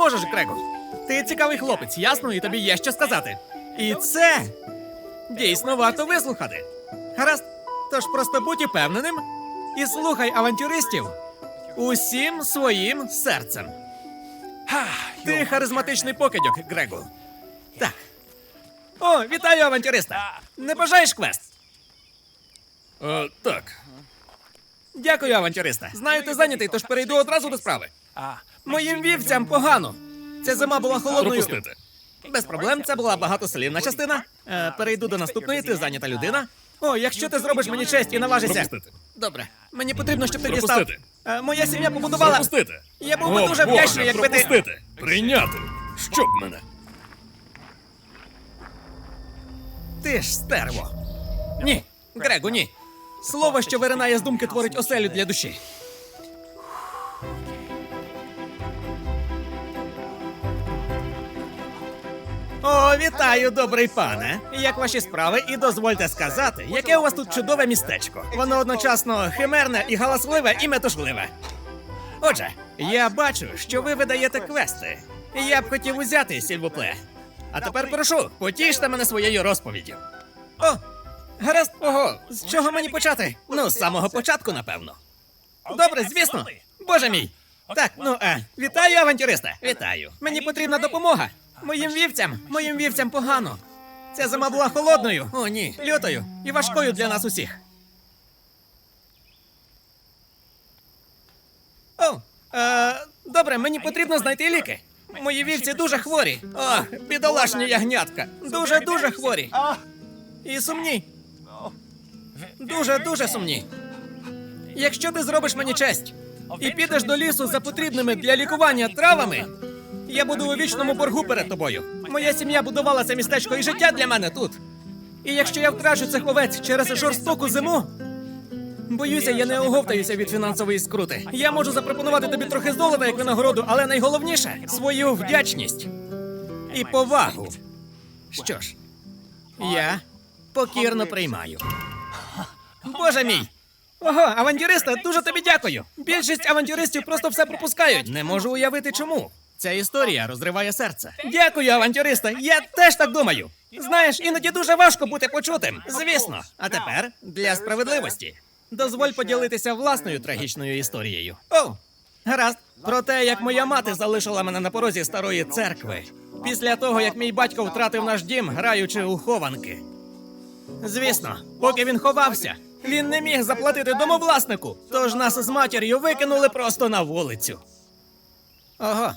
Зможеш, Грегу. Ти цікавий хлопець, ясно, і тобі є що сказати. І це дійсно варто вислухати. Гаразд, тож просто будь упевненим і слухай авантюристів усім своїм серцем. Ти харизматичний покидьок, Грегу. Так. О, вітаю, авантюриста! Не бажаєш квест? Е, так. Дякую, авантюриста. Знаю, ти зайнятий, тож перейду одразу до справи. Моїм вівцям погано. Ця зима була холодною. Пропустити. Без проблем, це була багатослівна частина. Е, перейду до наступної, ти зайнята людина. О, якщо ти зробиш мені честь і наважишся. Пропустити. Добре. Мені потрібно, щоб ти дістав. Пропустити. Е, моя сім'я побудувала. Пропустити. Я був би О, дуже Боже, вдячний, якби ти. пропустити. Прийняти. Щоб мене. Ти ж стерво. Ні, Грегу, ні. Слово, що виринає з думки, творить оселю для душі. О, вітаю, добрий пане. Як ваші справи? І дозвольте сказати, яке у вас тут чудове містечко. Воно одночасно химерне і галасливе, і метушливе. Отже, я бачу, що ви видаєте квести. Я б хотів узяти сільвупле. А тепер прошу, потіште мене своєю розповіддю. О, гаразд, ого, з чого мені почати? Ну, з самого початку, напевно. Добре, звісно. Боже мій. Так, ну а, вітаю, авантюриста. Вітаю. Мені потрібна допомога. Моїм вівцям, моїм вівцям погано. Ця зима була холодною. О, ні, лютою і важкою для нас усіх. О, е, добре, мені потрібно знайти ліки. Мої вівці дуже хворі. Ох, бідолашні ягнятка. Дуже дуже хворі. І сумні. Дуже дуже сумні. Якщо ти зробиш мені честь і підеш до лісу за потрібними для лікування травами, я буду у вічному боргу перед тобою. Моя сім'я будувала це містечко і життя для мене тут. І якщо я втрачу цих овець через жорстоку зиму, боюся, я не оговтаюся від фінансової скрути. Я можу запропонувати тобі трохи золота як винагороду, але найголовніше свою вдячність і повагу. Що ж, я покірно приймаю. Боже мій! Ого, авантюриста, дуже тобі дякую. Більшість авантюристів просто все пропускають. Не можу уявити чому. Ця історія розриває серце. Дякую, авантюриста. Я теж так думаю. Знаєш, іноді дуже важко бути почутим. Звісно. А тепер для справедливості. Дозволь поділитися власною трагічною історією. О, гаразд. Про те, як моя мати залишила мене на порозі старої церкви. Після того, як мій батько втратив наш дім, граючи у хованки. Звісно, поки він ховався, він не міг заплатити домовласнику, тож нас з матір'ю викинули просто на вулицю. Ого.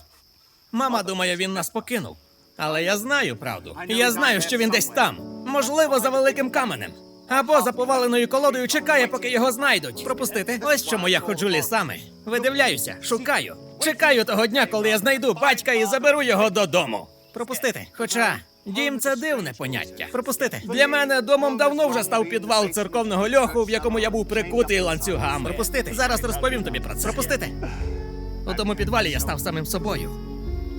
Мама думає, він нас покинув. Але я знаю правду. Я знаю, що він десь там. Можливо, за великим каменем. Або за поваленою колодою чекає, поки його знайдуть. Пропустити. Ось чому я ходжу лісами. Видивляюся, шукаю. Чекаю того дня, коли я знайду батька і заберу його додому. Пропустити. Хоча дім це дивне поняття. Пропустити. Для мене домом давно вже став підвал церковного льоху, в якому я був прикутий ланцюгами. Пропустити. Зараз розповім тобі про це. Пропустити. У тому підвалі я став самим собою.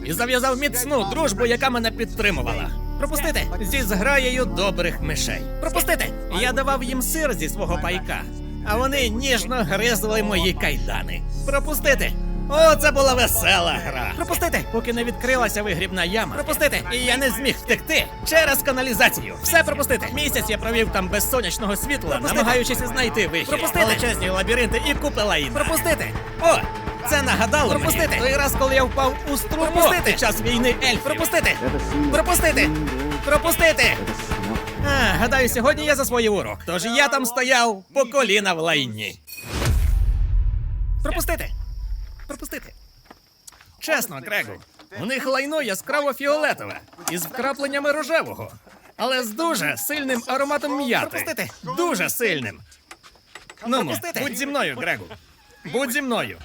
І зав'язав міцну дружбу, яка мене підтримувала. Пропустити зі зграєю добрих мишей. Пропустити. Я давав їм сир зі свого пайка, а вони ніжно гризли мої кайдани. Пропустити. О, це була весела гра. Пропустити, поки не відкрилася вигрібна яма. Пропустити. І я не зміг втекти через каналізацію. Все пропустити. Місяць я провів там без сонячного світла, Пропустити. намагаючись знайти вихід. Пропустити. Величезні лабіринти і купи лаїна. Пропустити. О, це нагадало Пропустити. мені той раз, коли я впав у струмок Пропустити. під час війни ельфів. Пропустити! Пропустити! Пропустити! А, гадаю, сьогодні я засвоїв урок. Тож я там стояв по коліна в лайні. Пропустити! Пропустити! Чесно, Грегу, у них лайно яскраво фіолетове із вкрапленнями рожевого, але з дуже сильним ароматом м'яти. Пропустити. Дуже сильним. Ну, Пропустити. будь зі мною, Грегу. Будь зі мною.